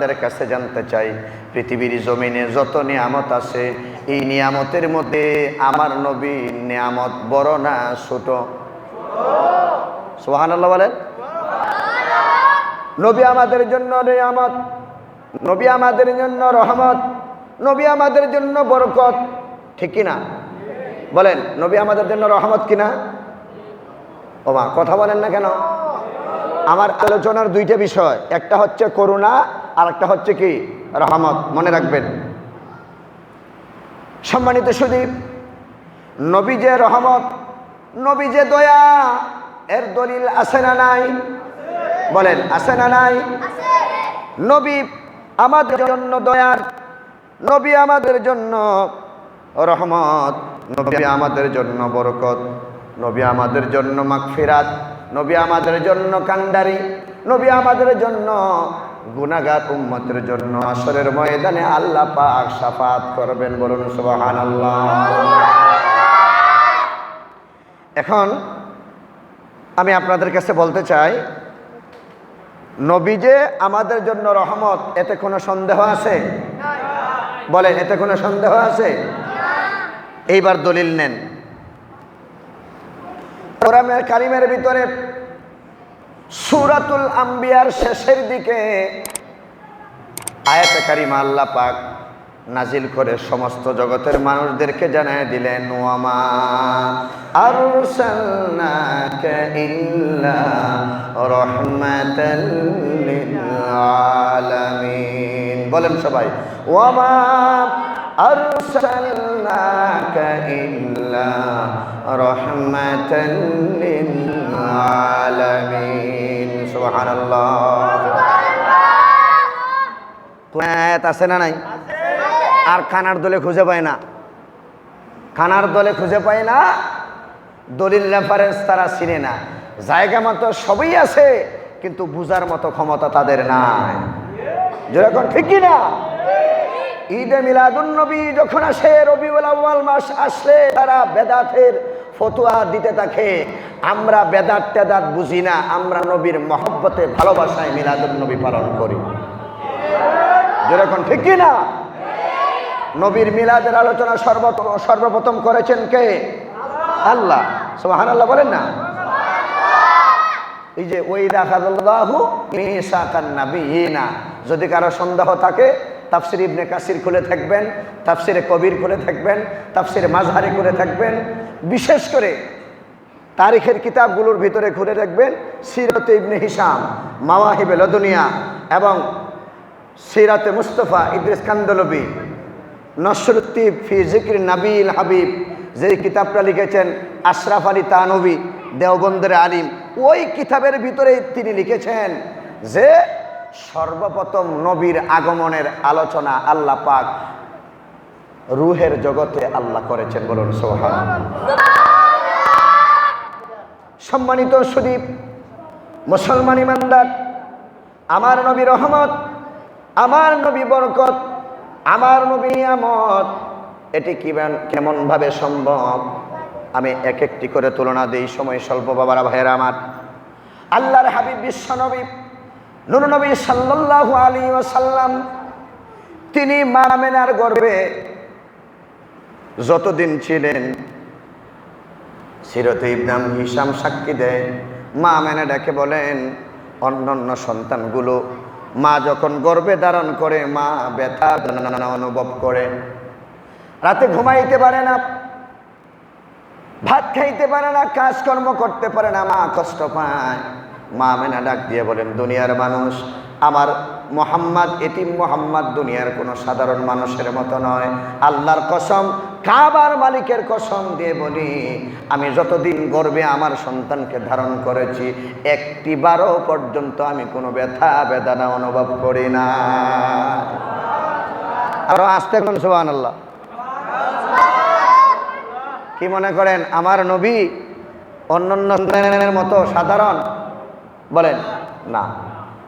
আপনাদের কাছে জানতে চাই, পৃথিবীর জমিনে যত নিয়ামত আছে, এই নিয়ামতের মধ্যে আমার নবী নিয়ামত বড় না ছোট? সোহান আল্লাহ বলেন। নবী আমাদের জন্য নিয়ামত, নবী আমাদের জন্য রহমত, নবী আমাদের জন্য বরকত, ঠিক কিনা? বলেন, নবী আমাদের জন্য রহমত কিনা? ও মা কথা বলেন না কেন? আমার আলোচনার দুইটা বিষয়, একটা হচ্ছে করুণা আর একটা হচ্ছে কি? রহমত, মনে রাখবেন। সম্মানিত সুদীপ, নবী যে রহমত, নবী যে দয়া, এর দলিল আছে না নাই? বলেন, আছে না নাই? নবী আমাদের জন্য দয়ার, নবী আমাদের জন্য রহমত, নবী আমাদের জন্য বরকত, নবী আমাদের জন্য মাগফিরাত, নবী আমাদের জন্য কান্ডারি, নবী আমাদের জন্য গুনাগার উম্মতের জন্য আসরের ময়দানে আল্লাহ পাক সাফাত করবেন, বলুন সুবহানাল্লাহ। এখন আমি আপনাদের কাছে বলতে চাই নবী যে আমাদের জন্য রহমত, এতে কোনো সন্দেহ আছে? বলেন, এতে কোনো সন্দেহ আছে? এইবার দলিল নেন। কোরআনের কারিমের ভিতরে সুরাতুল আম্বিয়ার শেষের দিকে আয়াতে কারিমা আল্লাহ পাক নাজিল করে সমস্ত জগতের মানুষদেরকে জানায় দিলেন ওয়ামা বলেন সবাই ওয়ামা আরসালনাকা ইল্লা রাহমাতাল লিল আলামিন সুবহানাল্লাহ কোন আছে না নাই? আর খানার দলে খুঁজে পায় না। খানার দলে খুঁজে পায় না। দলিল রেফারেন্স তারা চিনে না। জায়গা মতো সবই আছে, কিন্তু বুঝার মতো ক্ষমতা তাদের নাই। যেরকম ঠিকই না ঈদে মিলাদুন্নবী যখন আসে, রবিউল আউয়াল মাস আসলে তারা বেদাতের ফতুয়া দিতে থাকে। আমরা বেদাত টেদাত বুঝি না, আমরা নবীর মহব্বতে, ভালোবাসায় মিলাদুন্নবী পালন করি। যেরকম ঠিক না নবীর মিলাদের আলোচনা সর্বপ্রথম সর্বপ্রথম করেছেন কে? আল্লাহ। সোহান আল্লাহ বলেন না? এই যে ওই দেখাহু না যদি কারও সন্দেহ থাকে তাফসির ইবনে কাসির খুলে থাকবেন, তাফসিরে কবির খুলে থাকবেন, তাফসিরে মাঝহারি খুলে থাকবেন। বিশেষ করে তারিখের কিতাবগুলোর ভিতরে খুলে রাখবেন সিরত ইবনে হিসাম মাওয়াহিবে লদুনিয়া এবং সিরাতে মুস্তফা ইদ্রিস কান্দলবি। নসরুদ্দি ফি জিকির নাবিল হাবিব যে কিতাবটা লিখেছেন আশরাফ আলী তানবী, দেওবন্দের আলিম, ওই কিতাবের ভিতরে তিনি লিখেছেন যে সর্বপ্রথম নবীর আগমনের আলোচনা আল্লাহ পাক রুহের জগতে আল্লাহ করেছেন বলুন সোহান সম্মানিত সুদীপ, মুসলমান ইমানদার, আমার নবী রহমত, আমার নবী বরকত, আমার নবী নিয়ামত, এটি কিমান কেমনভাবে সম্ভব? আমি এক একটি করে তুলনা দিই, সময় স্বল্প বাবারা ভাইয়েরা আমার। আল্লাহর হাবিব বিশ্ব নবী নুর নবী সাল্লাল্লাহু আলী ওসাল্লাম তিনি মা মেনার গর্বে যতদিন ছিলেন, সিরত ইবনাম হিসাম সাক্ষী দেয় মা মেনে ডাকে বলেন অন্য অন্য সন্তানগুলো মা যখন গর্বে ধারণ করে, মা ব্যথা অনুভব করে। রাতে ঘুমাইতে পারে না, ভাত খাইতে পারে না, কাজকর্ম করতে পারে না, মা কষ্ট পায়। মা মেনা ডাক দিয়ে বলেন, দুনিয়ার মানুষ আমার মোহাম্মদ এটিম মোহাম্মদ দুনিয়ার কোনো সাধারণ মানুষের মতো নয়। আল্লাহর কসম, কাবার মালিকের কসম দিয়ে বলি, আমি যতদিন গর্বে আমার সন্তানকে ধারণ করেছি একটি বারো পর্যন্ত আমি কোনো ব্যথা, বেদনা অনুভব করি না। আরও আসতে কোন সুবান আল্লাহ কি মনে করেন, আমার নবী অন্যান্য মতো সাধারণ বলেন, না।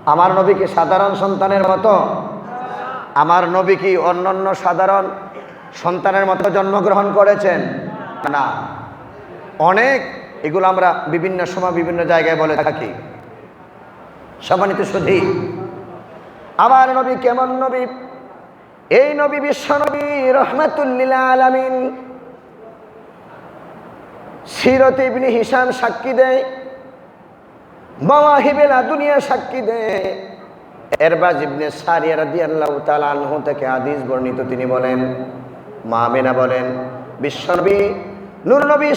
আমার নবী কি সাধারণ সন্তানের মতো? আমার নবী কি অন্যান্য সাধারণ সন্তানের মতো জন্মগ্রহণ করেছেন? না। অনেক, এগুলো আমরা বিভিন্ন সময় বিভিন্ন জায়গায় বলে থাকি। সম্মানিত সুধী, আমার নবী কেমন নবী? এই নবী বিশ্ব নবী, রহমাতুল্লিল আলামিন। সিরত ইবনে হিসাম সাক্ষী দেয়। মাওয়াহিবেল দুনিয়া সাক্ষী দেয় এরবাজ ইবনে সারিয়া রাদিয়াল্লাহু আনহু থেকে হাদিস বর্ণিত, তিনি বলেন, মা মেনা বলেন, বিশ্বনবী, নূর নবী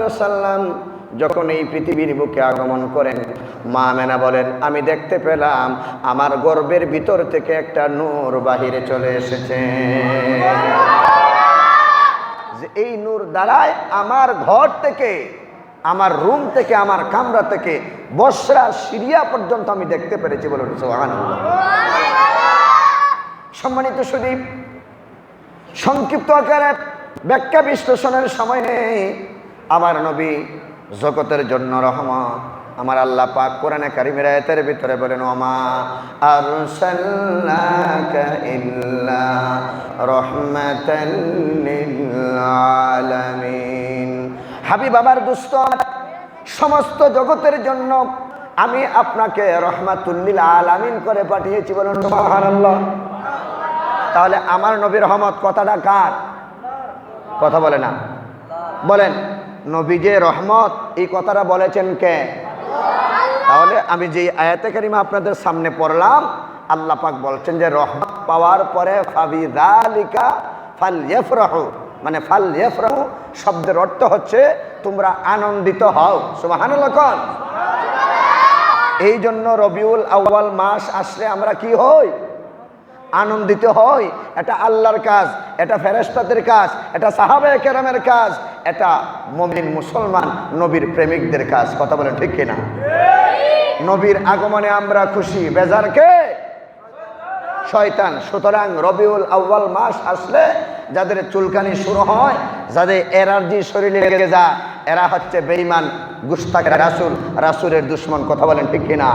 ওয়াসাল্লাম যখন এই পৃথিবীর বুকে আগমন করেন, মা মেনা বলেন, আমি দেখতে পেলাম আমার গর্বের ভিতর থেকে একটা নূর বাহিরে চলে এসেছে। যে এই নূর দ্বারায় আমার ঘর থেকে আমার রুম থেকে, আমার কামরা থেকে বসরা, সিরিয়া পর্যন্ত আমি দেখতে পেরেছি বলুন সোহান সম্মানিত সুদীপ, সংক্ষিপ্ত আকারে ব্যাখ্যা বিশ্লেষণের সময় নেই। আমার নবী জগতের জন্য রহমত। আমার আল্লাহ পাক কোরআনে কারিমের আয়াতের ভিতরে বলেন, ওমা আরসালনাকা ইল্লা রাহমাতাল লিল আলামিন। হাবিব আমার দুস্থ সমস্ত জগতের জন্য আমি আপনাকে রহমাতুল্লিল আলামিন করে পাঠিয়েছি বলুন তাহলে আমার নবীর রহমত কথাটা কার? কথা বলে না। বলেন, নবী যে রহমত, এই কথাটা বলেছেন কে? তাহলে আমি যে আয়াতে কারিমা আপনাদের সামনে পড়লাম, আল্লাহ পাক বলছেন যে রহমত পাওয়ার পরে ফাবি দালিকা ফাল ইয়ফরাহু। মানে ফাল ইয়ফরাহু শব্দের অর্থ হচ্ছে তোমরা আনন্দিত হও। সুবহানাল্লাহ কোন। এই জন্য রবিউল আউয়াল মাস আসলে আমরা কি হই? আনন্দিত হই। এটা আল্লাহর কাজ এটা ফেরেস্তাদের কাজ এটা সাহাবে কেরামের কাজ এটা মমিন মুসলমান নবীর প্রেমিকদের কাজ। কথা বলেন ঠিক কিনা? নবীর আগমনে আমরা খুশি। বেজারকে শয়তান। সুতরাং রবিউল আউ্বাল মাস আসলে যাদের চুলকানি শুরু হয়, যাদের এনার্জি শরীরে লেগে যায়, এরা হচ্ছে বেইমান গুস্তাক রাসুল, রাসুলের দুশ্মন, কথা বলেন ঠিক কিনা?